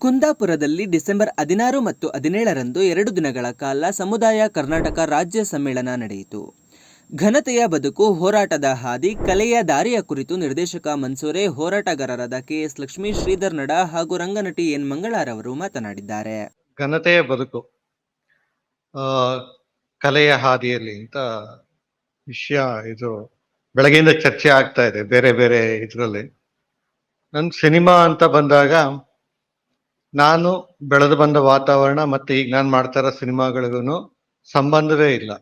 ಕುಂದಾಪುರದಲ್ಲಿ ಡಿಸೆಂಬರ್ ಹದಿನಾರು ಮತ್ತು ಹದಿನೇಳರಂದು ಎರಡು ದಿನಗಳ ಕಾಲ ಸಮುದಾಯ ಕರ್ನಾಟಕ ರಾಜ್ಯ ಸಮ್ಮೇಳನ ನಡೆಯಿತು. ಘನತೆಯ ಬದುಕು, ಹೋರಾಟದ ಹಾದಿ, ಕಲೆಯ ದಾರಿಯ ಕುರಿತು ನಿರ್ದೇಶಕ ಮನ್ಸೂರೆ, ಹೋರಾಟಗಾರರಾದ ಕೆಎಸ್ ಲಕ್ಷ್ಮೀ, ಶ್ರೀಧರ್ ನಡ ಹಾಗೂ ರಂಗನಟಿ ಎನ್. ಮಂಗಳಾರವರು ಮಾತನಾಡಿದ್ದಾರೆ. ಘನತೆಯ ಬದುಕು ಕಲೆಯ ಹಾದಿಯಲ್ಲಿ ಅಂತ ವಿಷಯ ಇದು ಬೆಳಗ್ಗೆಯಿಂದ ಚರ್ಚೆ ಆಗ್ತಾ ಇದೆ, ಬೇರೆ ಬೇರೆ ಇದರಲ್ಲಿ. ನನ್ ಸಿನಿಮಾ ಅಂತ ಬಂದಾಗ ನಾನು ಬೆಳೆದು ಬಂದ ವಾತಾವರಣ ಮತ್ತೆ ಈಗ ನಾನು ಮಾಡ್ತಾ ಇರೋ ಸಿನಿಮಾಗಳಿಗೂ ಸಂಬಂಧವೇ ಇಲ್ಲ.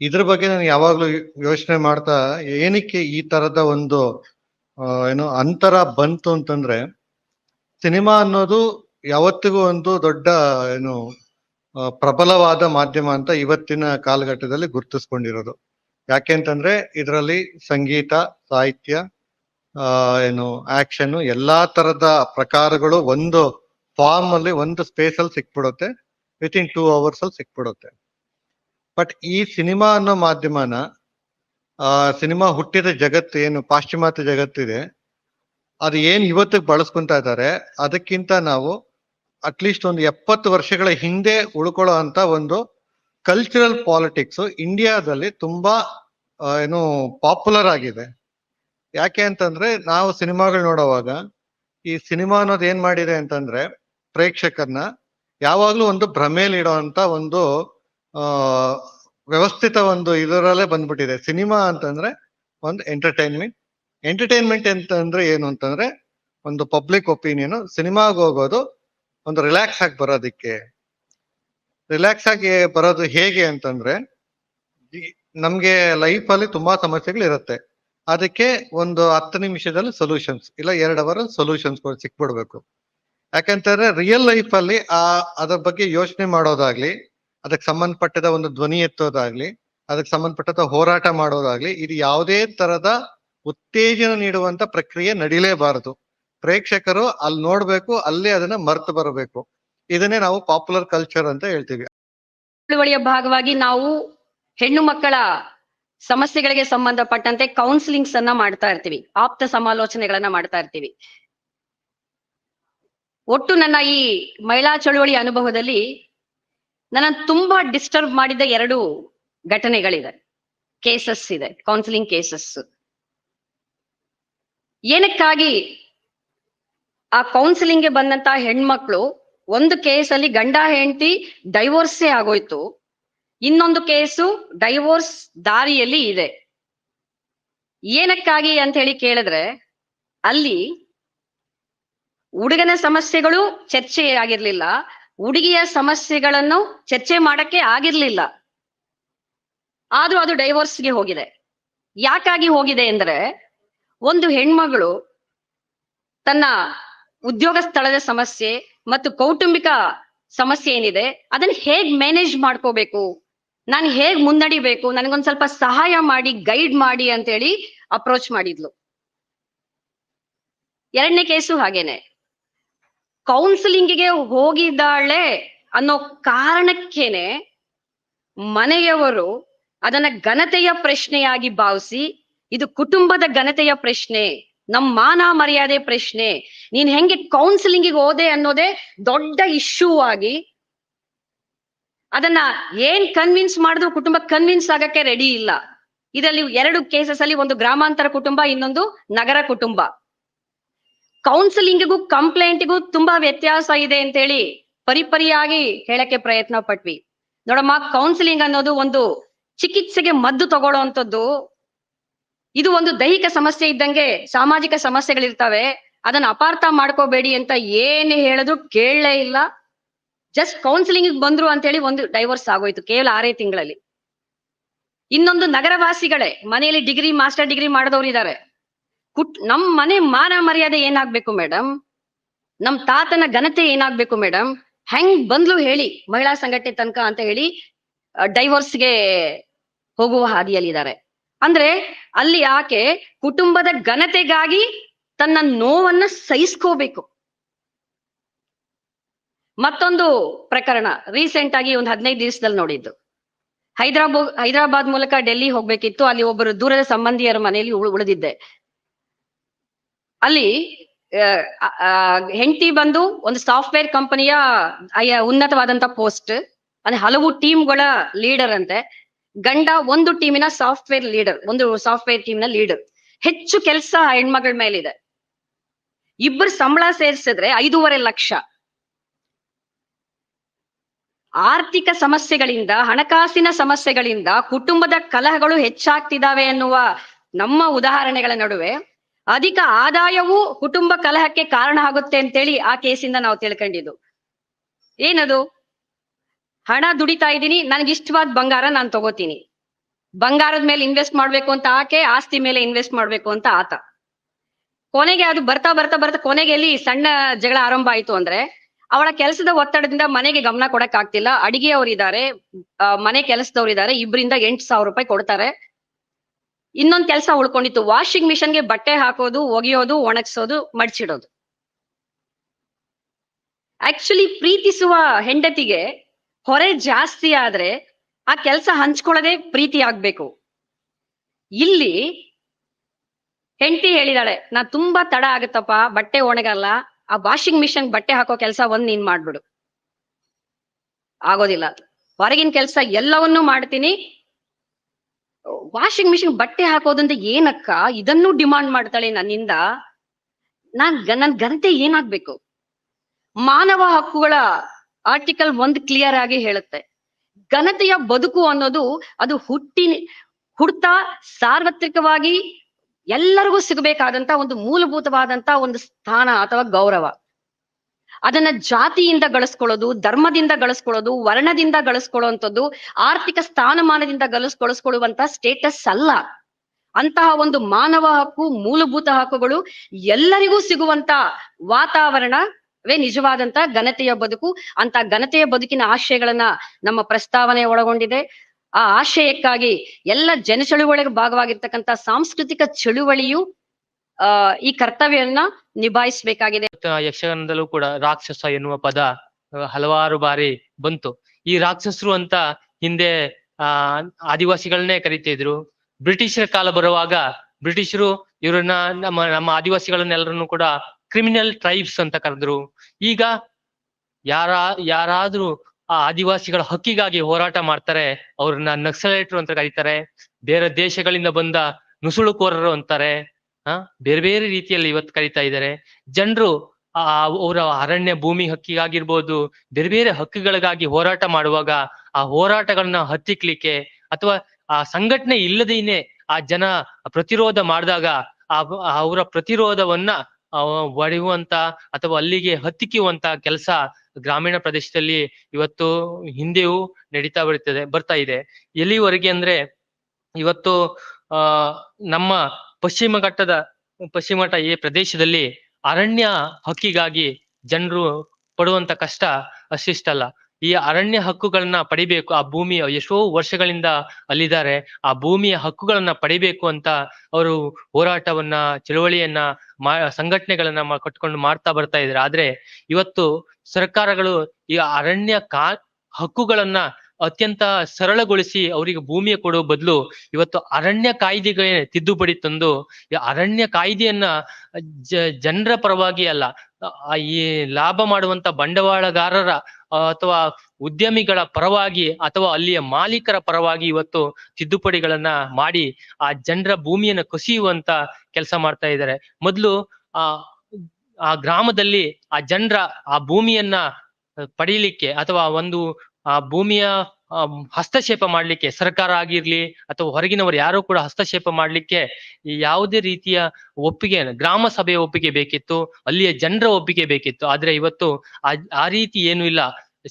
ಇದ್ರ ಬಗ್ಗೆ ನಾನು ಯಾವಾಗ್ಲೂ ಯೋಚನೆ ಮಾಡ್ತಾ ಏನಕ್ಕೆ ಈ ತರದ ಒಂದು ಏನು ಅಂತರ ಬಂತು ಅಂತಂದ್ರೆ ಸಿನಿಮಾ ಅನ್ನೋದು ಯಾವತ್ತಿಗೂ ಒಂದು ದೊಡ್ಡ, ಏನು ಪ್ರಬಲವಾದ ಮಾಧ್ಯಮ ಅಂತ ಇವತ್ತಿನ ಕಾಲಘಟ್ಟದಲ್ಲಿ ಗುರುತಿಸ್ಕೊಂಡಿರೋದು. ಯಾಕೆ ಅಂತಂದ್ರೆ ಇದರಲ್ಲಿ ಸಂಗೀತ, ಸಾಹಿತ್ಯ ಏನು ಆಕ್ಷನ್ ಎಲ್ಲಾ ತರದ ಪ್ರಕಾರಗಳು ಒಂದು ಫಾರ್ಮ್ ಅಲ್ಲಿ ಒಂದು ಸ್ಪೇಸ್ ಅಲ್ಲಿ ಸಿಕ್ಬಿಡುತ್ತೆ ವಿತ್ ಇನ್ ಟೂ ಅವರ್ಸ್ ಅಲ್ಲಿ ಸಿಕ್ಬಿಡುತ್ತೆ. ಬಟ್ ಈ ಸಿನಿಮಾ ಅನ್ನೋ ಮಾಧ್ಯಮನ ಸಿನಿಮಾ ಹುಟ್ಟಿದ ಜಗತ್ತು ಏನು, ಪಾಶ್ಚಿಮಾತ್ಯ ಜಗತ್ತಿದೆ ಅದು ಏನ್ ಇವತ್ತಿಗೆ ಬಳಸ್ಕೊಂತ ಇದ್ದಾರೆ, ಅದಕ್ಕಿಂತ ನಾವು ಅಟ್ಲೀಸ್ಟ್ ಒಂದು ಎಪ್ಪತ್ತು ವರ್ಷಗಳ ಹಿಂದೆ ಉಳ್ಕೊಳ್ಳೋ ಅಂತ ಒಂದು ಕಲ್ಚರಲ್ ಪಾಲಿಟಿಕ್ಸ್ ಇಂಡಿಯಾದಲ್ಲಿ ತುಂಬಾ ಏನು ಪಾಪ್ಯುಲರ್ ಆಗಿದೆ. ಯಾಕೆ ಅಂತಂದ್ರೆ ನಾವು ಸಿನಿಮಾಗಳು ನೋಡೋವಾಗ ಈ ಸಿನಿಮಾ ಅನ್ನೋದು ಏನ್ ಮಾಡಿದೆ ಅಂತಂದ್ರೆ ಪ್ರೇಕ್ಷಕರನ್ನ ಯಾವಾಗ್ಲೂ ಒಂದು ಭ್ರಮೆಯಲ್ಲಿ ಇಡುವಂತ ಒಂದು ವ್ಯವಸ್ಥಿತ ಒಂದು ಇದರಲ್ಲೇ ಬಂದ್ಬಿಟ್ಟಿದೆ. ಸಿನಿಮಾ ಅಂತಂದ್ರೆ ಒಂದು ಎಂಟರ್ಟೈನ್ಮೆಂಟ್ ಎಂಟರ್ಟೈನ್ಮೆಂಟ್ ಅಂತಂದ್ರೆ ಏನು ಅಂತಂದ್ರೆ ಒಂದು ಪಬ್ಲಿಕ್ ಒಪಿನಿಯನ್ ಸಿನಿಮಾಗೆ ಹೋಗೋದು, ಒಂದು ರಿಲ್ಯಾಕ್ಸ್ ಆಗಿ ಬರೋದಿಕ್ಕೆ. ರಿಲ್ಯಾಕ್ಸ್ ಆಗಿ ಬರೋದು ಹೇಗೆ ಅಂತಂದ್ರೆ ನಮ್ಗೆ ಲೈಫ್ ಅಲ್ಲಿ ತುಂಬಾ ಸಮಸ್ಯೆಗಳು ಇರುತ್ತೆ ಅದಕ್ಕೆ ಒಂದು ಹತ್ತು ನಿಮಿಷದಲ್ಲಿ ಸೊಲ್ಯೂಷನ್ಸ್ ಇಲ್ಲ ಎರಡು ಅವರ್ ಸೊಲ್ಯೂಷನ್ಸ್ ಸಿಕ್ಬಿಡ್ಬೇಕು. ಯಾಕಂತಂದ್ರೆ ರಿಯಲ್ ಲೈಫ್ ಅಲ್ಲಿ ಆ, ಅದ್ರ ಬಗ್ಗೆ ಯೋಚನೆ ಮಾಡೋದಾಗ್ಲಿ, ಅದಕ್ಕೆ ಸಂಬಂಧಪಟ್ಟದ ಒಂದು ಧ್ವನಿ ಎತ್ತೋದಾಗ್ಲಿ, ಅದಕ್ಕೆ ಸಂಬಂಧಪಟ್ಟದ ಹೋರಾಟ ಮಾಡೋದಾಗ್ಲಿ, ಇದು ಯಾವುದೇ ತರದ ಉತ್ತೇಜನ ನೀಡುವಂತ ಪ್ರಕ್ರಿಯೆ ನಡೀಲೇಬಾರದು. ಪ್ರೇಕ್ಷಕರು ಅಲ್ಲಿ ನೋಡ್ಬೇಕು, ಅಲ್ಲೇ ಅದನ್ನ ಮರ್ತು ಬರಬೇಕು. ಇದನ್ನೇ ನಾವು ಪಾಪ್ಯುಲರ್ ಕಲ್ಚರ್ ಅಂತ ಹೇಳ್ತೀವಿ. ಚಳುವಳಿಯ ಭಾಗವಾಗಿ ನಾವು ಹೆಣ್ಣು ಮಕ್ಕಳ ಸಮಸ್ಯೆಗಳಿಗೆ ಸಂಬಂಧಪಟ್ಟಂತೆ ಕೌನ್ಸಿಲಿಂಗ್ಸ್ ಅನ್ನ ಮಾಡ್ತಾ ಇರ್ತೀವಿ. ಆಪ್ತ ಸಮಾಲೋಚನೆಗಳನ್ನ ಮಾಡ್ತಾ ಇರ್ತೀವಿ. ಒಟ್ಟು ನನ್ನ ಈ ಮಹಿಳಾ ಚಳುವಳಿ ಅನುಭವದಲ್ಲಿ ನನ್ನ ತುಂಬಾ ಡಿಸ್ಟರ್ಬ್ ಮಾಡಿದ ಎರಡು ಘಟನೆಗಳಿದೆ ಕೇಸಸ್ ಇದೆ ಕೌನ್ಸಿಲಿಂಗ್ ಕೇಸಸ್ ಏನಕ್ಕಾಗಿ ಆ ಕೌನ್ಸಿಲಿಂಗ್ಗೆ ಬಂದಂತ ಹೆಣ್ಮಕ್ಳು ಒಂದು ಕೇಸಲ್ಲಿ ಗಂಡ ಹೆಂಡತಿ ಡೈವೋರ್ಸೇ ಆಗೋಯ್ತು, ಇನ್ನೊಂದು ಕೇಸು ಡೈವೋರ್ಸ್ ದಾರಿಯಲ್ಲಿ ಇದೆ. ಏನಕ್ಕಾಗಿ ಅಂತ ಹೇಳಿ ಕೇಳಿದ್ರೆ ಅಲ್ಲಿ ಹುಡುಗನ ಸಮಸ್ಯೆಗಳು ಚರ್ಚೆ ಆಗಿರ್ಲಿಲ್ಲ ಹುಡುಗಿಯ ಸಮಸ್ಯೆಗಳನ್ನು ಚರ್ಚೆ ಮಾಡಕ್ಕೆ ಆಗಿರ್ಲಿಲ್ಲ. ಆದ್ರೂ ಅದು ಡೈವೋರ್ಸ್ಗೆ ಹೋಗಿದೆ. ಯಾಕಾಗಿ ಹೋಗಿದೆ ಅಂದ್ರೆ ಒಂದು ಹೆಣ್ಮಗಳು ತನ್ನ ಉದ್ಯೋಗ ಸ್ಥಳದ ಸಮಸ್ಯೆ ಮತ್ತು ಕೌಟುಂಬಿಕ ಸಮಸ್ಯೆ ಏನಿದೆ, ಅದನ್ನ ಹೇಗ್ ಮ್ಯಾನೇಜ್ ಮಾಡ್ಕೋಬೇಕು? ನಾನು ಹೇಗ್ ಮುನ್ನಡಿಬೇಕು? ನನಗೊಂದ್ ಸ್ವಲ್ಪ ಸಹಾಯ ಮಾಡಿ, ಗೈಡ್ ಮಾಡಿ ಅಂತೇಳಿ ಅಪ್ರೋಚ್ ಮಾಡಿದ್ಲು. ಎರಡನೇ ಕೇಸು ಹಾಗೇನೆ. ಕೌನ್ಸಿಲಿಂಗಿಗೆ ಹೋಗಿದ್ದಾಳೆ ಅನ್ನೋ ಕಾರಣಕ್ಕೇನೆ ಮನೆಯವರು ಅದನ್ನ ಘನತೆಯ ಪ್ರಶ್ನೆಯಾಗಿ ಭಾವಿಸಿ, ಇದು ಕುಟುಂಬದ ಘನತೆಯ ಪ್ರಶ್ನೆ, ನಮ್ ಮಾನ ಮರ್ಯಾದೆ ಪ್ರಶ್ನೆ, ನೀನ್ ಹೆಂಗೆ ಕೌನ್ಸಿಲಿಂಗಿಗೆ ಹೋದೆ ಅನ್ನೋದೇ ದೊಡ್ಡ ಇಶ್ಯೂ ಆಗಿ ಅದನ್ನ ಏನ್ ಕನ್ವಿನ್ಸ್ ಮಾಡಿದ್ರು ಕುಟುಂಬ ಕನ್ವಿನ್ಸ್ ಆಗಕ್ಕೆ ರೆಡಿ ಇಲ್ಲ. ಇದರಲ್ಲಿ ಎರಡು ಕೇಸಸ್ ಅಲ್ಲಿ ಒಂದು ಗ್ರಾಮಾಂತರ ಕುಟುಂಬ, ಇನ್ನೊಂದು ನಗರ ಕುಟುಂಬ. ಕೌನ್ಸಿಲಿಂಗಿಗೂ ಕಂಪ್ಲೇಂಟ್ಗೂ ತುಂಬಾ ವ್ಯತ್ಯಾಸ ಇದೆ ಅಂತೇಳಿ ಪರಿಪರಿಯಾಗಿ ಹೇಳಕ್ಕೆ ಪ್ರಯತ್ನ ಪಟ್ವಿ. ನೋಡಮ್ಮ ಕೌನ್ಸಿಲಿಂಗ್ ಅನ್ನೋದು ಒಂದು ಚಿಕಿತ್ಸೆಗೆ ಮದ್ದು ತಗೊಳ್ಳೋಂಥದ್ದು ಇದು ಒಂದು ದೈಹಿಕ ಸಮಸ್ಯೆ ಇದ್ದಂಗೆ ಸಾಮಾಜಿಕ ಸಮಸ್ಯೆಗಳಿರ್ತವೆ. ಅದನ್ನ ಅಪಾರ್ಥ ಮಾಡ್ಕೋಬೇಡಿ ಅಂತ ಏನ್ ಹೇಳಿದ್ರು ಕೇಳಲೇ ಇಲ್ಲ. ಜಸ್ಟ್ ಕೌನ್ಸಿಲಿಂಗ್ ಬಂದ್ರು ಅಂತ ಹೇಳಿ ಒಂದು ಡೈವರ್ಸ್ ಆಗೋಯ್ತು, ಕೇವಲ ಆರೇ ತಿಂಗಳಲ್ಲಿ. ಇನ್ನೊಂದು ನಗರವಾಸಿಗಳೇ, ಮನೆಯಲ್ಲಿ ಡಿಗ್ರಿ ಮಾಸ್ಟರ್ ಡಿಗ್ರಿ ಮಾಡಿದವರು ಇದ್ದಾರೆ ಕುಟ್ ನಮ್ ಮನೆ ಮಾನ ಮರ್ಯಾದೆ ಏನಾಗ್ಬೇಕು ಮೇಡಮ್? ನಮ್ ತಾತನ ಘನತೆ ಏನಾಗ್ಬೇಕು ಮೇಡಮ್? ಹೆಂಗ್ ಬಂದ್ಲು ಹೇಳಿ ಮಹಿಳಾ ಸಂಘಟನೆ ತನಕ ಅಂತ ಹೇಳಿ ಡೈವೋರ್ಸ್ಗೆ ಹೋಗುವ ಹಾದಿಯಲ್ಲಿದ್ದಾರೆ. ಅಂದ್ರೆ ಅಲ್ಲಿ ಆಕೆ ಕುಟುಂಬದ ಘನತೆಗಾಗಿ ತನ್ನ ನೋವನ್ನ ಸಹಿಸ್ಕೋಬೇಕು. ಮತ್ತೊಂದು ಪ್ರಕರಣ ರೀಸೆಂಟ್ ಆಗಿ ಒಂದು ಹದಿನೈದು ದಿವಸದಲ್ಲಿ ನೋಡಿದ್ದು. ಹೈದರಾಬಾದ್ ಹೈದರಾಬಾದ್ ಮೂಲಕ ಡೆಲ್ಲಿ ಹೋಗ್ಬೇಕಿತ್ತು, ಅಲ್ಲಿ ಒಬ್ಬರು ದೂರದ ಸಂಬಂಧಿಯರ ಮನೆಯಲ್ಲಿ ಉಳ್- ಉಳಿದಿದ್ದೆ. ಅಲ್ಲಿ ಹೆಂಡತಿ ಬಂದು ಒಂದು ಸಾಫ್ಟ್ವೇರ್ ಕಂಪನಿಯ ಉನ್ನತವಾದಂತ ಪೋಸ್ಟ್ ಅಂದ್ರೆ ಹಲವು ಟೀಮ್ಗಳ ಲೀಡರ್ ಅಂತೆ. ಗಂಡ ಒಂದು ಟೀಮಿನ ಸಾಫ್ಟ್ವೇರ್ ಲೀಡರ್, ಒಂದು ಸಾಫ್ಟ್ವೇರ್ ಟೀಮ್ನ ಲೀಡರ್. ಹೆಚ್ಚು ಕೆಲಸ ಹೆಣ್ಮಗಳ ಮೇಲಿದೆ. ಇಬ್ಬರು ಸಂಬಳ ಸೇರಿಸಿದ್ರೆ ಐದೂವರೆ ಲಕ್ಷ. ಆರ್ಥಿಕ ಸಮಸ್ಯೆಗಳಿಂದ, ಹಣಕಾಸಿನ ಸಮಸ್ಯೆಗಳಿಂದ ಕುಟುಂಬದ ಕಲಹಗಳು ಹೆಚ್ಚಾಗ್ತಿದಾವೆ ಎನ್ನುವ ನಮ್ಮ ಉದಾಹರಣೆಗಳ ನಡುವೆ ಅಧಿಕ ಆದಾಯವೂ ಕುಟುಂಬ ಕಲಹಕ್ಕೆ ಕಾರಣ ಆಗುತ್ತೆ ಅಂತೇಳಿ ಆ ಕೇಸಿಂದ ನಾವು ತಿಳ್ಕೊಂಡಿದ್ದು. ಏನದು? ಹಣ ದುಡಿತಾ ಇದ್ದೀನಿ, ನನಗೆ ಇಷ್ಟವಾದ ಬಂಗಾರ ನಾನು ತಗೋತೀನಿ. ಬಂಗಾರದ ಮೇಲೆ ಇನ್ವೆಸ್ಟ್ ಮಾಡ್ಬೇಕು ಅಂತ ಆಕೆ, ಆಸ್ತಿ ಮೇಲೆ ಇನ್ವೆಸ್ಟ್ ಮಾಡ್ಬೇಕು ಅಂತ ಆತ. ಕೊನೆಗೆ ಅದು ಬರ್ತಾ ಬರ್ತಾ ಬರ್ತಾ ಕೊನೆಗೆ ಎಲ್ಲಿ ಸಣ್ಣ ಜಗಳ ಆರಂಭ ಆಯ್ತು ಅಂದ್ರೆ, ಅವಳ ಕೆಲಸದ ಒತ್ತಡದಿಂದ ಮನೆಗೆ ಗಮನ ಕೊಡಕ್ ಆಗ್ತಿಲ್ಲ ಅಡಿಗೆಯವರಿದ್ದಾರೆ ಮನೆ ಕೆಲಸದವ್ರು ಇದಾರೆ ಇಬ್ರಿಂದ ಎಂಟು ಸಾವಿರ ರೂಪಾಯಿ ಕೊಡ್ತಾರೆ. ಇನ್ನೊಂದ್ ಕೆಲಸ ಉಳ್ಕೊಂಡಿತ್ತು. ವಾಷಿಂಗ್ ಮಿಷನ್ಗೆ ಬಟ್ಟೆ ಹಾಕೋದು, ಒಗೆಯೋದು, ಒಣಗಿಸೋದು, ಮಡ್ಚಿಡೋದು. ಆಕ್ಚುಲಿ ಪ್ರೀತಿಸುವ ಹೆಂಡತಿಗೆ ಹೊರೆ ಜಾಸ್ತಿ ಆದ್ರೆ ಆ ಕೆಲಸ ಹಂಚ್ಕೊಳ್ಳೋದೇ ಪ್ರೀತಿ ಆಗ್ಬೇಕು. ಇಲ್ಲಿ ಹೆಂಡತಿ ಹೇಳಿದಾಳೆ, ನಾ ತುಂಬಾ ತಡ ಆಗುತ್ತಪ್ಪ, ಬಟ್ಟೆ ಒಣಗಲ್ಲ, ಆ ವಾಷಿಂಗ್ ಮಿಷನ್ ಬಟ್ಟೆ ಹಾಕೋ ಕೆಲಸ ಒಂದ್ ನೀನ್ ಮಾಡ್ಬಿಡು. ಆಗೋದಿಲ್ಲ. ಹೊರಗಿನ ಕೆಲಸ ಎಲ್ಲವನ್ನೂ ಮಾಡ್ತೀನಿ ವಾಷಿಂಗ್ ಮಿಷಿನ್ ಬಟ್ಟೆ ಹಾಕೋದಂತ ಏನಕ್ಕ? ಇದನ್ನು ಡಿಮಾಂಡ್ ಮಾಡ್ತಾಳೆ ನನ್ನಿಂದ. ನಾನ್ ನನ್ ಘನತೆ ಏನಾಗ್ಬೇಕು? ಮಾನವ ಹಕ್ಕುಗಳ ಆರ್ಟಿಕಲ್ ಒಂದ್ ಕ್ಲಿಯರ್ ಆಗಿ ಹೇಳುತ್ತೆ. ಘನತೆಯ ಬದುಕು ಅನ್ನೋದು ಅದು ಹುಟ್ಟಿ ಹುಡ್ತಾ ಸಾರ್ವತ್ರಿಕವಾಗಿ ಎಲ್ಲರಿಗೂ ಸಿಗಬೇಕಾದಂತ ಒಂದು ಮೂಲಭೂತವಾದಂತ ಒಂದು ಸ್ಥಾನ ಅಥವಾ ಗೌರವ. ಅದನ್ನ ಜಾತಿಯಿಂದ ಗಳಿಸ್ಕೊಳ್ಳೋದು, ಧರ್ಮದಿಂದ ಗಳಿಸ್ಕೊಳ್ಳೋದು, ವರ್ಣದಿಂದ ಗಳಿಸ್ಕೊಳ್ಳುವಂಥದ್ದು, ಆರ್ಥಿಕ ಸ್ಥಾನಮಾನದಿಂದ ಗಳಿಸ್ ಗಳಿಸ್ಕೊಳ್ಳುವಂತ ಸ್ಟೇಟಸ್ ಅಲ್ಲ. ಅಂತಹ ಒಂದು ಮಾನವ ಹಕ್ಕು, ಮೂಲಭೂತ ಹಕ್ಕುಗಳು ಎಲ್ಲರಿಗೂ ಸಿಗುವಂತ ವಾತಾವರಣವೇ ನಿಜವಾದಂತ ಘನತೆಯ ಬದುಕು. ಅಂತ ಘನತೆಯ ಬದುಕಿನ ಆಶಯಗಳನ್ನ ನಮ್ಮ ಪ್ರಸ್ತಾವನೆ ಒಳಗೊಂಡಿದೆ. ಆ ಆಶಯಕ್ಕಾಗಿ ಎಲ್ಲ ಜನ ಚಳುವಳಿಗೆ ಭಾಗವಾಗಿರ್ತಕ್ಕಂಥ ಸಾಂಸ್ಕೃತಿಕ ಚಳುವಳಿಯು ಈ ಕರ್ತವ್ಯವನ್ನ ನಿಭಾಯಿಸಬೇಕಾಗಿದೆ. ಯಕ್ಷಗಾನದಲ್ಲೂ ಕೂಡ ರಾಕ್ಷಸ ಎನ್ನುವ ಪದ ಹಲವಾರು ಬಾರಿ ಬಂತು. ಈ ರಾಕ್ಷಸರು ಅಂತ ಹಿಂದೆ, ಆ, ಆದಿವಾಸಿಗಳನ್ನೇ ಕರಿತಿದ್ರು. ಬ್ರಿಟಿಷರ ಕಾಲ ಬರುವಾಗ ಬ್ರಿಟಿಷರು ಇವ್ರನ್ನ ನಮ್ಮ ನಮ್ಮ ಆದಿವಾಸಿಗಳನ್ನೆಲ್ಲರನ್ನು ಕೂಡ ಕ್ರಿಮಿನಲ್ ಟ್ರೈಬ್ಸ್ ಅಂತ ಕರೆದ್ರು. ಈಗ ಯಾರ, ಯಾರಾದ್ರೂ ಆ ಆದಿವಾಸಿಗಳ ಹಕ್ಕಿಗಾಗಿ ಹೋರಾಟ ಮಾಡ್ತಾರೆ, ಅವ್ರನ್ನ ನಕ್ಸಲೇಟ್ರು ಅಂತ ಕರೀತಾರೆ. ಬೇರೆ ದೇಶಗಳಿಂದ ಬಂದ ನುಸುಳುಕೋರರು ಅಂತಾರೆ. ಬೇರೆ ಬೇರೆ ರೀತಿಯಲ್ಲಿ ಇವತ್ತು ಕರೀತಾ ಇದ್ದಾರೆ. ಜನರು ಅವರ ಅರಣ್ಯ ಭೂಮಿ ಹಕ್ಕಿಗಾಗಿರ್ಬೋದು, ಬೇರೆ ಬೇರೆ ಹಕ್ಕುಗಳಿಗಾಗಿ ಹೋರಾಟ ಮಾಡುವಾಗ ಆ ಹೋರಾಟಗಳನ್ನ ಹತ್ತಿಕ್ಲಿಕ್ಕೆ ಅಥವಾ ಆ ಸಂಘಟನೆ ಇಲ್ಲದೇನೆ ಆ ಜನ ಪ್ರತಿರೋಧ ಮಾಡಿದಾಗ ಆ ಅವರ ಪ್ರತಿರೋಧವನ್ನ ಒಡೆಯುವಂತ ಅಥವಾ ಅಲ್ಲಿಗೆ ಹತ್ತಿಕ್ಕುವಂತ ಕೆಲಸ ಗ್ರಾಮೀಣ ಪ್ರದೇಶದಲ್ಲಿ ಇವತ್ತು ಹಿಂದೆಯೂ ನಡೀತಾ ಬರ್ತದೆ ಬರ್ತಾ ಇದೆ. ಎಲ್ಲಿವರೆಗೆ ಅಂದ್ರೆ ಇವತ್ತು, ಆ, ನಮ್ಮ ಪಶ್ಚಿಮ ಘಟ್ಟದ, ಪಶ್ಚಿಮ ಘಟ್ಟ ಈ ಪ್ರದೇಶದಲ್ಲಿ ಅರಣ್ಯ ಹಕ್ಕಿಗಾಗಿ ಜನರು ಪಡುವಂತ ಕಷ್ಟ ಅಷ್ಟಿಷ್ಟಲ್ಲ. ಈ ಅರಣ್ಯ ಹಕ್ಕುಗಳನ್ನ ಪಡಿಬೇಕು, ಆ ಭೂಮಿಯ ಎಷ್ಟೋ ವರ್ಷಗಳಿಂದ ಅಲ್ಲಿದ್ದಾರೆ. ಆ ಭೂಮಿಯ ಹಕ್ಕುಗಳನ್ನ ಪಡಿಬೇಕು ಅಂತ ಅವರು ಹೋರಾಟವನ್ನ, ಚಳುವಳಿಯನ್ನ ಮಾ, ಸಂಘಟನೆಗಳನ್ನ ಕಟ್ಕೊಂಡು ಮಾಡ್ತಾ ಬರ್ತಾ ಇದ್ದಾರೆ. ಆದ್ರೆ ಇವತ್ತು ಸರ್ಕಾರಗಳು ಈ ಅರಣ್ಯ ಕಾ, ಹಕ್ಕುಗಳನ್ನ ಅತ್ಯಂತ ಸರಳಗೊಳಿಸಿ ಅವರಿಗೆ ಭೂಮಿಯ ಕೊಡುವ ಬದಲು ಇವತ್ತು ಅರಣ್ಯ ಕಾಯ್ದೆಗೆ ತಿದ್ದುಪಡಿ ತಂದು ಅರಣ್ಯ ಕಾಯ್ದೆಯನ್ನ ಜನರ ಪರವಾಗಿ ಅಲ್ಲ ಈ ಲಾಭ ಮಾಡುವಂತ ಬಂಡವಾಳಗಾರರ ಅಥವಾ ಉದ್ಯಮಿಗಳ ಪರವಾಗಿ ಅಥವಾ ಅಲ್ಲಿಯ ಮಾಲೀಕರ ಪರವಾಗಿ ಇವತ್ತು ತಿದ್ದುಪಡಿಗಳನ್ನ ಮಾಡಿ ಆ ಜನರ ಭೂಮಿಯನ್ನು ಕಸಿಯುವಂತ ಕೆಲಸ ಮಾಡ್ತಾ ಇದ್ದಾರೆ. ಮೊದ್ಲು ಆ ಆ ಗ್ರಾಮದಲ್ಲಿ ಆ ಜನರ ಆ ಭೂಮಿಯನ್ನ ಪಡೀಲಿಕ್ಕೆ ಅಥವಾ ಒಂದು ಆ ಭೂಮಿಯ ಹಸ್ತಕ್ಷೇಪ ಮಾಡ್ಲಿಕ್ಕೆ ಸರ್ಕಾರ ಆಗಿರ್ಲಿ ಅಥವಾ ಹೊರಗಿನವರು ಯಾರು ಕೂಡ ಹಸ್ತಕ್ಷೇಪ ಮಾಡ್ಲಿಕ್ಕೆ ಯಾವುದೇ ರೀತಿಯ ಒಪ್ಪಿಗೆ, ಗ್ರಾಮ ಸಭೆಯ ಒಪ್ಪಿಗೆ ಬೇಕಿತ್ತು, ಅಲ್ಲಿಯ ಜನರ ಒಪ್ಪಿಗೆ ಬೇಕಿತ್ತು. ಆದ್ರೆ ಇವತ್ತು ಆ ರೀತಿ ಏನು ಇಲ್ಲ.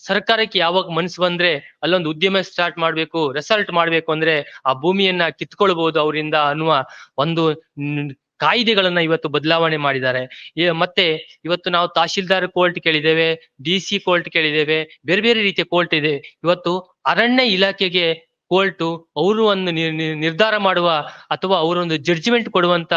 ಸರ್ಕಾರಕ್ಕೆ ಯಾವಾಗ ಮನಸ್ಸು ಬಂದ್ರೆ ಅಲ್ಲೊಂದು ಉದ್ಯಮ ಸ್ಟಾರ್ಟ್ ಮಾಡ್ಬೇಕು ರೆಸಲ್ಟ್ ಮಾಡ್ಬೇಕು ಅಂದ್ರೆ ಆ ಭೂಮಿಯನ್ನ ಕಿತ್ಕೊಳ್ಬಹುದು ಅವರಿಂದ ಅನ್ನುವ ಒಂದು ಕಾಯ್ದೆಗಳನ್ನ ಇವತ್ತು ಬದಲಾವಣೆ ಮಾಡಿದ್ದಾರೆ. ಮತ್ತೆ ಇವತ್ತು ನಾವು ತಹಶೀಲ್ದಾರ್ ಕೋರ್ಟ್ ಕೇಳಿದ್ದೇವೆ, ಡಿ ಸಿ ಕೋರ್ಟ್ ಕೇಳಿದ್ದೇವೆ, ಬೇರೆ ಬೇರೆ ರೀತಿಯ ಕೋರ್ಟ್ ಇದೆ. ಇವತ್ತು ಅರಣ್ಯ ಇಲಾಖೆಗೆ ಕೋರ್ಟ್ ಅವರು ಒಂದು ನಿರ್- ನಿರ್- ನಿರ್ಧಾರ ಮಾಡುವ ಅಥವಾ ಅವರೊಂದು ಜಡ್ಜ್ಮೆಂಟ್ ಕೊಡುವಂತ,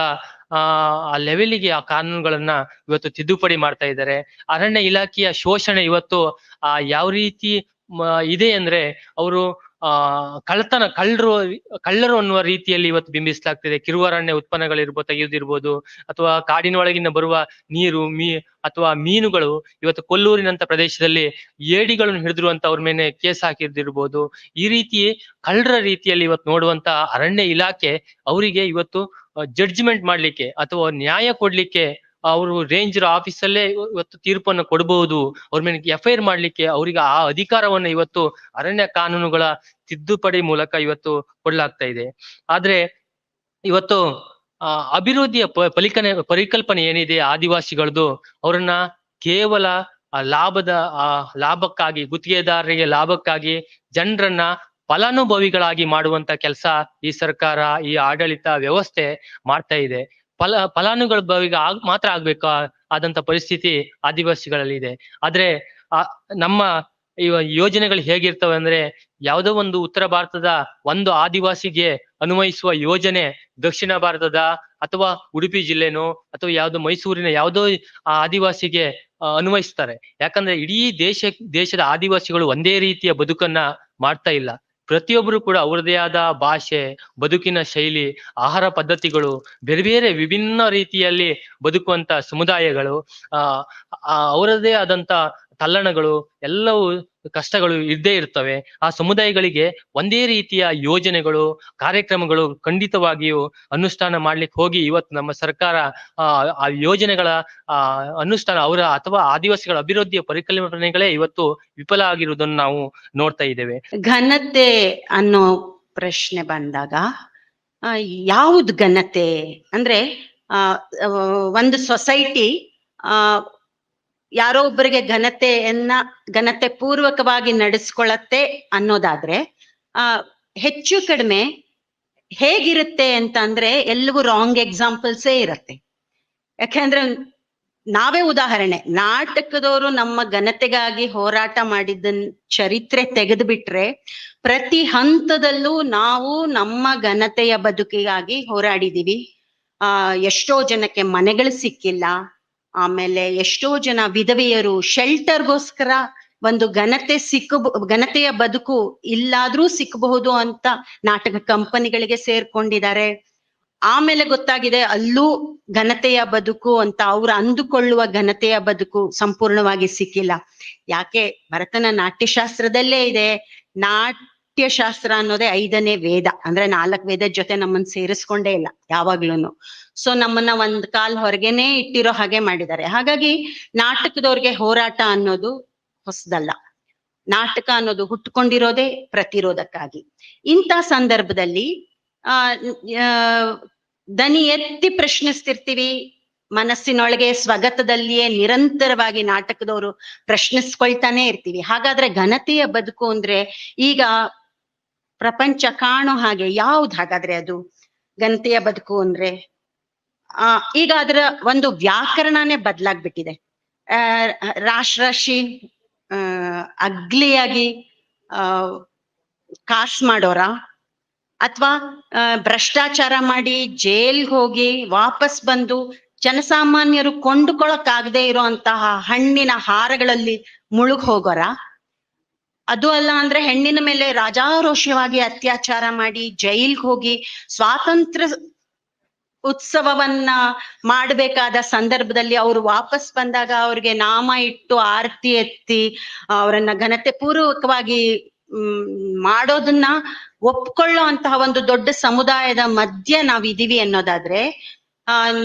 ಆ ಲೆವೆಲ್ಗೆ ಆ ಕಾನೂನುಗಳನ್ನ ಇವತ್ತು ತಿದ್ದುಪಡಿ ಮಾಡ್ತಾ ಇದ್ದಾರೆ. ಅರಣ್ಯ ಇಲಾಖೆಯ ಶೋಷಣೆ ಇವತ್ತು, ಆ, ಯಾವ ರೀತಿ ಇದೆ ಅಂದ್ರೆ ಅವರು ಆ, ಕಳ್ಳತನ, ಕಳ್ಳರು ಕಳ್ಳರು ಅನ್ನುವ ರೀತಿಯಲ್ಲಿ ಇವತ್ತು ಬಿಂಬಿಸಲಾಗ್ತಿದೆ. ಕಿರುವರಣ್ಯ ಉತ್ಪನ್ನಗಳಿರ್ಬೋದು ತೆಗೆಯುವುದಿರ್ಬೋದು ಅಥವಾ ಕಾಡಿನೊಳಗಿನ ಬರುವ ನೀರು, ಮೀ, ಅಥವಾ ಮೀನುಗಳು ಇವತ್ತು ಕೊಲ್ಲೂರಿನಂತ ಪ್ರದೇಶದಲ್ಲಿ ಏಡಿಗಳನ್ನು ಹಿಡಿದಿರುವಂತ ಅವ್ರ ಮೇಲೆ ಕೇಸ್ ಹಾಕಿರ್ದಿರ್ಬೋದು. ಈ ರೀತಿ ಕಳ್ಳರ ರೀತಿಯಲ್ಲಿ ಇವತ್ತು ನೋಡುವಂತ ಅರಣ್ಯ ಇಲಾಖೆ ಅವರಿಗೆ ಇವತ್ತು ಜಡ್ಜ್ಮೆಂಟ್ ಮಾಡ್ಲಿಕ್ಕೆ ಅಥವಾ ನ್ಯಾಯ ಕೊಡ್ಲಿಕ್ಕೆ ಅವರು ರೇಂಜರ್ ಆಫೀಸಲ್ಲೇ ಇವತ್ತು ತೀರ್ಪನ್ನು ಕೊಡಬಹುದು ಅವ್ರ ಮೇಲೆ ಎಫ್ ಐ ಮಾಡ್ಲಿಕ್ಕೆ ಅವರಿಗೆ ಆ ಅಧಿಕಾರವನ್ನ ಇವತ್ತು ಅರಣ್ಯ ಕಾನೂನುಗಳ ತಿದ್ದುಪಡಿ ಮೂಲಕ ಇವತ್ತು ಕೊಡಲಾಗ್ತಾ ಇದೆ. ಆದ್ರೆ ಇವತ್ತು ಅಭಿವೃದ್ಧಿಯ ಪಲಿಕನೆ ಪರಿಕಲ್ಪನೆ ಏನಿದೆ ಆದಿವಾಸಿಗಳದ್ದು ಅವರನ್ನ ಕೇವಲ ಲಾಭದ, ಆ ಲಾಭಕ್ಕಾಗಿ, ಗುತ್ತಿಗೆದಾರರಿಗೆ ಲಾಭಕ್ಕಾಗಿ ಜನರನ್ನ ಫಲಾನುಭವಿಗಳಾಗಿ ಮಾಡುವಂತ ಕೆಲಸ ಈ ಸರ್ಕಾರ, ಈ ಆಡಳಿತ ವ್ಯವಸ್ಥೆ ಮಾಡ್ತಾ ಇದೆ. ಫಲ ಫಲಾನುಭವಿಗ ಆಗ್, ಮಾತ್ರ ಆಗ್ಬೇಕು ಆದಂತ ಪರಿಸ್ಥಿತಿ ಆದಿವಾಸಿಗಳಲ್ಲಿ ಇದೆ. ಆದ್ರೆ, ಆ, ನಮ್ಮ ಯೋಜನೆಗಳು ಹೇಗಿರ್ತವೆ ಅಂದ್ರೆ, ಯಾವುದೋ ಒಂದು ಉತ್ತರ ಭಾರತದ ಒಂದು ಆದಿವಾಸಿಗೆ ಅನ್ವಯಿಸುವ ಯೋಜನೆ ದಕ್ಷಿಣ ಭಾರತದ ಅಥವಾ ಉಡುಪಿ ಜಿಲ್ಲೆನೋ ಅಥವಾ ಯಾವುದೋ ಮೈಸೂರಿನ ಯಾವುದೋ ಆ ಆದಿವಾಸಿಗೆ ಅನ್ವಯಿಸ್ತಾರೆ ಯಾಕಂದ್ರೆ ಇಡೀ ದೇಶ, ದೇಶದ ಆದಿವಾಸಿಗಳು ಒಂದೇ ರೀತಿಯ ಬದುಕನ್ನ ಮಾಡ್ತಾ ಇಲ್ಲ. ಪ್ರತಿಯೊಬ್ಬರು ಕೂಡ ಅವರದೇ ಆದ ಭಾಷೆ, ಬದುಕಿನ ಶೈಲಿ, ಆಹಾರ ಪದ್ಧತಿಗಳು, ಬೇರೆ ಬೇರೆ ವಿಭಿನ್ನ ರೀತಿಯಲ್ಲಿ ಬದುಕುವಂತ ಸಮುದಾಯಗಳು, ಆ ಅವರದೇ ಆದಂತ ತಲ್ಲಣಗಳು ಎಲ್ಲವೂ ಕಷ್ಟಗಳು ಇದ್ದೇ ಇರ್ತವೆ. ಆ ಸಮುದಾಯಗಳಿಗೆ ಒಂದೇ ರೀತಿಯ ಯೋಜನೆಗಳು, ಕಾರ್ಯಕ್ರಮಗಳು ಖಂಡಿತವಾಗಿಯೂ ಅನುಷ್ಠಾನ ಮಾಡ್ಲಿಕ್ಕೆ ಹೋಗಿ ಇವತ್ತು ನಮ್ಮ ಸರ್ಕಾರ, ಆ ಯೋಜನೆಗಳ ಅನುಷ್ಠಾನ ಅವರ ಅಥವಾ ಆದಿವಾಸಿಗಳ ಅಭಿವೃದ್ಧಿಯ ಪರಿಕಲ್ಪನೆಗಳೇ ಇವತ್ತು ವಿಫಲ ಆಗಿರುವುದನ್ನು ನಾವು ನೋಡ್ತಾ ಇದ್ದೇವೆ. ಘನತೆ ಅನ್ನೋ ಪ್ರಶ್ನೆ ಬಂದಾಗ ಯಾವುದು ಘನತೆ? ಅಂದ್ರೆ ಒಂದು ಸೊಸೈಟಿ, ಆ ಯಾರೋ ಒಬ್ಬರಿಗೆ ಘನತೆಯನ್ನ, ಘನತೆ ಪೂರ್ವಕವಾಗಿ ನಡೆಸ್ಕೊಳತ್ತೆ ಅನ್ನೋದಾದ್ರೆ, ಆ, ಹೆಚ್ಚು ಕಡಿಮೆ ಹೇಗಿರುತ್ತೆ ಅಂತ ಅಂದ್ರೆ ಎಲ್ಲವೂ ರಾಂಗ್ ಎಕ್ಸಾಂಪಲ್ಸೇ ಇರತ್ತೆ. ಯಾಕೆಂದ್ರೆ ನಾವೇ ಉದಾಹರಣೆ, ನಾಟಕದವರು ನಮ್ಮ ಘನತೆಗಾಗಿ ಹೋರಾಟ ಮಾಡಿದ್ದ ಚರಿತ್ರೆ ತೆಗೆದು ಬಿಟ್ರೆ ಪ್ರತಿ ಹಂತದಲ್ಲೂ ನಾವು ನಮ್ಮ ಘನತೆಯ ಬದುಕಿಗಾಗಿ ಹೋರಾಡಿದೀವಿ. ಆ, ಎಷ್ಟೋ ಜನಕ್ಕೆ ಮನೆಗಳು ಸಿಕ್ಕಿಲ್ಲ ಆಮೇಲೆ ಎಷ್ಟೋ ಜನ ವಿಧವೆಯರು ಶೆಲ್ಟರ್ಗೋಸ್ಕರ ಒಂದು ಘನತೆ ಸಿಕ್ಕ ಘನತೆಯ ಬದುಕು ಇಲ್ಲಾದ್ರೂ ಸಿಕ್ಕಬಹುದು ಅಂತ ನಾಟಕ ಕಂಪನಿಗಳಿಗೆ ಸೇರ್ಕೊಂಡಿದ್ದಾರೆ. ಆಮೇಲೆ ಗೊತ್ತಾಗಿದೆ ಅಲ್ಲೂ ಘನತೆಯ ಬದುಕು ಅಂತ ಅವ್ರು ಅಂದುಕೊಳ್ಳುವ ಘನತೆಯ ಬದುಕು ಸಂಪೂರ್ಣವಾಗಿ ಸಿಕ್ಕಿಲ್ಲ. ಯಾಕೆ? ಭರತನ ನಾಟ್ಯಶಾಸ್ತ್ರದಲ್ಲೇ ಇದೆ. ನಾಟ್ಯಶಾಸ್ತ್ರ ಅನ್ನೋದೇ ಐದನೇ ವೇದ. ಅಂದ್ರೆ ನಾಲ್ಕು ವೇದದ ಜೊತೆ ನಮ್ಮನ್ನ ಸೇರಿಸ್ಕೊಂಡೇ ಇಲ್ಲ ಯಾವಾಗ್ಲೂನು. ಸೊ ನಮ್ಮನ್ನ ಒಂದ್ ಕಾಲ್ ಹೊರಗೇನೆ ಇಟ್ಟಿರೋ ಹಾಗೆ ಮಾಡಿದ್ದಾರೆ. ಹಾಗಾಗಿ ನಾಟಕದವ್ರಿಗೆ ಹೋರಾಟ ಅನ್ನೋದು ಹೊಸದಲ್ಲ. ನಾಟಕ ಅನ್ನೋದು ಹುಟ್ಕೊಂಡಿರೋದೇ ಪ್ರತಿರೋಧಕ್ಕಾಗಿ. ಇಂಥ ಸಂದರ್ಭದಲ್ಲಿ ಆ, ದನಿ ಎತ್ತಿ ಪ್ರಶ್ನಿಸ್ತಿರ್ತೀವಿ ಮನಸ್ಸಿನೊಳಗೆ ಸ್ವಗತದಲ್ಲಿಯೇ ನಿರಂತರವಾಗಿ ನಾಟಕದವರು ಪ್ರಶ್ನಿಸ್ಕೊಳ್ತಾನೆ ಇರ್ತೀವಿ. ಹಾಗಾದ್ರೆ ಘನತೆಯ ಬದುಕು ಅಂದ್ರೆ ಈಗ ಪ್ರಪಂಚ ಕಾಣೋ ಹಾಗೆ ಯಾವ್ದು ಹಾಗಾದ್ರೆ ಅದು? ಗಂತೆಯ ಬದುಕು ಅಂದ್ರೆ? ಆ, ಈಗ ಅದರ ಒಂದು ವ್ಯಾಕರಣನೇ ಬದಲಾಗ್ಬಿಟ್ಟಿದೆ. ಆ ರಾಶ್ ರಾಶಿ ಆ, ಅಗ್ಲಿಯಾಗಿ, ಆ ಕಾಸ್ ಮಾಡೋರ? ಅಥವಾ ಭ್ರಷ್ಟಾಚಾರ ಮಾಡಿ ಜೈಲ್ಗೆ ಹೋಗಿ ವಾಪಸ್ ಬಂದು ಜನಸಾಮಾನ್ಯರು ಕೊಂಡುಕೊಳ್ಳಕ್ಕಾಗದೆ ಇರುವಂತಹ ಹಣ್ಣಿನ ಹಾರಗಳಲ್ಲಿ ಮುಳುಗ್ ಹೋಗೋರ? ಅದು ಅಲ್ಲ ಅಂದ್ರೆ ಹೆಣ್ಣಿನ ಮೇಲೆ ರಾಜಾರೋಷವಾಗಿ ಅತ್ಯಾಚಾರ ಮಾಡಿ ಜೈಲ್ಗೆ ಹೋಗಿ ಸ್ವಾತಂತ್ರ್ಯ ಉತ್ಸವವನ್ನ ಮಾಡಬೇಕಾದ ಸಂದರ್ಭದಲ್ಲಿ ಅವರು ವಾಪಸ್ ಬಂದಾಗ ಅವ್ರಿಗೆ ನಾಮ ಇಟ್ಟು ಆರತಿ ಎತ್ತಿ ಅವರನ್ನ ಘನತೆ ಪೂರ್ವಕವಾಗಿ ಮಾಡೋದನ್ನ ಒಪ್ಕೊಳ್ಳೋ ಅಂತಹ ಒಂದು ದೊಡ್ಡ ಸಮುದಾಯದ ಮಧ್ಯೆ ನಾವಿದೀವಿ ಅನ್ನೋದಾದ್ರೆ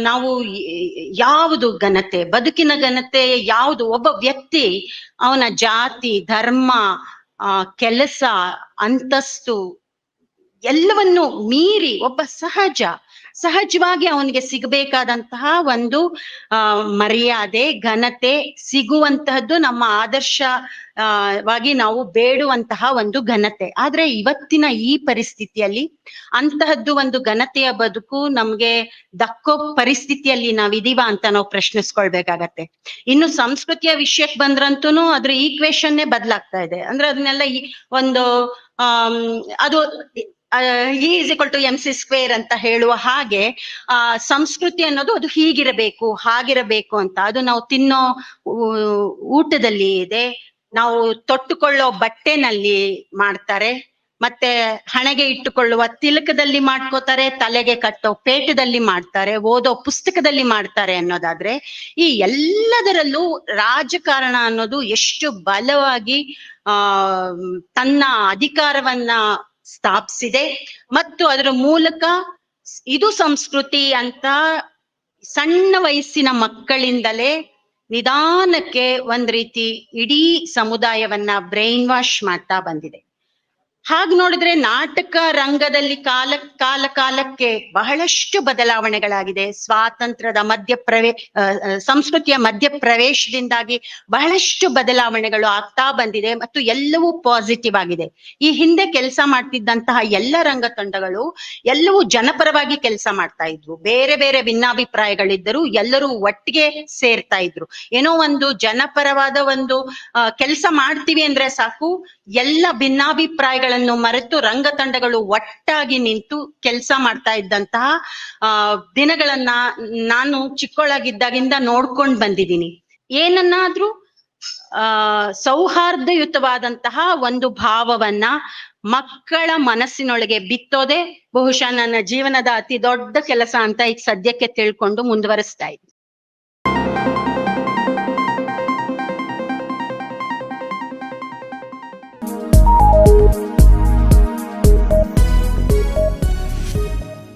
ನಾವು ಯಾವುದು ಘನತೆ, ಬದುಕಿನ ಘನತೆ, ಯಾವುದು, ಒಬ್ಬ ವ್ಯಕ್ತಿ, ಅವನ ಜಾತಿ, ಧರ್ಮ ಕೆಲಸ, ಅಂತಸ್ತು, ಎಲ್ಲವನ್ನು ಮೀರಿ ಒಬ್ಬ ಸಹಜ ಸಹಜವಾಗಿ ಅವನಿಗೆ ಸಿಗಬೇಕಾದಂತಹ ಒಂದು ಮರ್ಯಾದೆ, ಘನತೆ ಸಿಗುವಂತಹದ್ದು ನಮ್ಮ ಆದರ್ಶ ವಾಗಿ ನಾವು ಬೇಡುವಂತಹ ಒಂದು ಘನತೆ. ಆದ್ರೆ ಇವತ್ತಿನ ಈ ಪರಿಸ್ಥಿತಿಯಲ್ಲಿ ಅಂತಹದ್ದು ಒಂದು ಘನತೆಯ ಬದುಕು ನಮ್ಗೆ ದಕ್ಕೋ ಪರಿಸ್ಥಿತಿಯಲ್ಲಿ ನಾವಿದೀವ ಅಂತ ನಾವು ಪ್ರಶ್ನಿಸ್ಕೊಳ್ಬೇಕಾಗತ್ತೆ. ಇನ್ನು ಸಂಸ್ಕೃತಿಯ ವಿಷಯಕ್ಕೆ ಬಂದ್ರಂತೂ ಅದ್ರ ಈಕ್ವೇಶನ್ನೇ ಬದಲಾಗ್ತಾ ಇದೆ. ಅಂದ್ರೆ ಅದನ್ನೆಲ್ಲ ಒಂದು ಅದು is equal to M C square ಅಂತ ಹೇಳುವ ಹಾಗೆ, ಆ, ಸಂಸ್ಕೃತಿ ಅನ್ನೋದು ಅದು ಹೀಗಿರಬೇಕು, ಹಾಗಿರಬೇಕು ಅಂತ. ಅದು ನಾವು ತಿನ್ನೋ ಊಟದಲ್ಲಿ ಇದೆ. ನಾವು ತೊಟ್ಟುಕೊಳ್ಳೋ ಬಟ್ಟೆನಲ್ಲಿ ಮಾಡ್ತಾರೆ. ಮತ್ತೆ ಹಣೆಗೆ ಇಟ್ಟುಕೊಳ್ಳುವ ತಿಲಕದಲ್ಲಿ ಮಾಡ್ಕೋತಾರೆ, ತಲೆಗೆ ಕಟ್ಟೋ ಪೇಟದಲ್ಲಿ ಮಾಡ್ತಾರೆ, ಓದೋ ಪುಸ್ತಕದಲ್ಲಿ ಮಾಡ್ತಾರೆ ಅನ್ನೋದಾದ್ರೆ, ಈ ಎಲ್ಲದರಲ್ಲೂ ರಾಜಕಾರಣ ಅನ್ನೋದು ಎಷ್ಟು ಬಲವಾಗಿ, ಆ, ತನ್ನ ಅಧಿಕಾರವನ್ನ ಸ್ಥಾಪಿಸಿದೆ ಮತ್ತು ಅದರ ಮೂಲಕ ಇದು ಸಂಸ್ಕೃತಿ ಅಂತ ಸಣ್ಣ ವಯಸ್ಸಿನ ಮಕ್ಕಳಿಂದಲೇ ನಿಧಾನಕ್ಕೆ ಒಂದ್ ರೀತಿ ಇಡೀ ಸಮುದಾಯವನ್ನ ಬ್ರೈನ್ ವಾಶ್ ಮಾಡ್ತಾ ಬಂದಿದೆ. ಹಾಗ್ ನೋಡಿದ್ರೆ ನಾಟಕ ರಂಗದಲ್ಲಿ ಕಾಲ ಕಾಲ, ಕಾಲಕ್ಕೆ ಬಹಳಷ್ಟು ಬದಲಾವಣೆಗಳಾಗಿದೆ. ಸ್ವಾತಂತ್ರ್ಯದ ಮಧ್ಯ ಪ್ರವೇ ಸಂಸ್ಕೃತಿಯ ಮಧ್ಯ ಪ್ರವೇಶದಿಂದಾಗಿ ಬಹಳಷ್ಟು ಬದಲಾವಣೆಗಳು ಆಗ್ತಾ ಬಂದಿದೆ ಮತ್ತು ಎಲ್ಲವೂ ಪಾಸಿಟಿವ್ ಆಗಿದೆ. ಈ ಹಿಂದೆ ಕೆಲಸ ಮಾಡ್ತಿದ್ದಂತಹ ಎಲ್ಲ ರಂಗ ತಂಡಗಳು ಎಲ್ಲವೂ ಜನಪರವಾಗಿ ಕೆಲಸ ಮಾಡ್ತಾ ಇದ್ರು ಬೇರೆ ಬೇರೆ ಭಿನ್ನಾಭಿಪ್ರಾಯಗಳಿದ್ದರೂ ಎಲ್ಲರೂ ಒಟ್ಟಿಗೆ ಸೇರ್ತಾ ಇದ್ರು. ಏನೋ ಒಂದು ಜನಪರವಾದ ಒಂದು ಕೆಲಸ ಮಾಡ್ತೀವಿ ಅಂದ್ರೆ ಸಾಕು ಎಲ್ಲ ಭಿನ್ನಾಭಿಪ್ರಾಯಗಳನ್ನು ಮರೆತು ರಂಗ ತಂಡಗಳು ಒಟ್ಟಾಗಿ ನಿಂತು ಕೆಲಸ ಮಾಡ್ತಾ ಇದ್ದಂತಹ ದಿನಗಳನ್ನ ನಾನು ಚಿಕ್ಕವಳಾಗಿದ್ದಾಗಿಂದ ನೋಡ್ಕೊಂಡು ಬಂದಿದ್ದೀನಿ. ಏನನ್ನಾದ್ರೂ, ಆ, ಸೌಹಾರ್ದಯುತವಾದಂತಹ ಒಂದು ಭಾವವನ್ನ ಮಕ್ಕಳ ಮನಸ್ಸಿನೊಳಗೆ ಬಿತ್ತೋದೆ ಬಹುಶಃ ನನ್ನ ಜೀವನದ ಅತಿ ದೊಡ್ಡ ಕೆಲಸ ಅಂತ ಈಗ ಸದ್ಯಕ್ಕೆ ತಿಳ್ಕೊಂಡು ಮುಂದುವರಿಸ್ತಾ ಇದ್ದೀನಿ.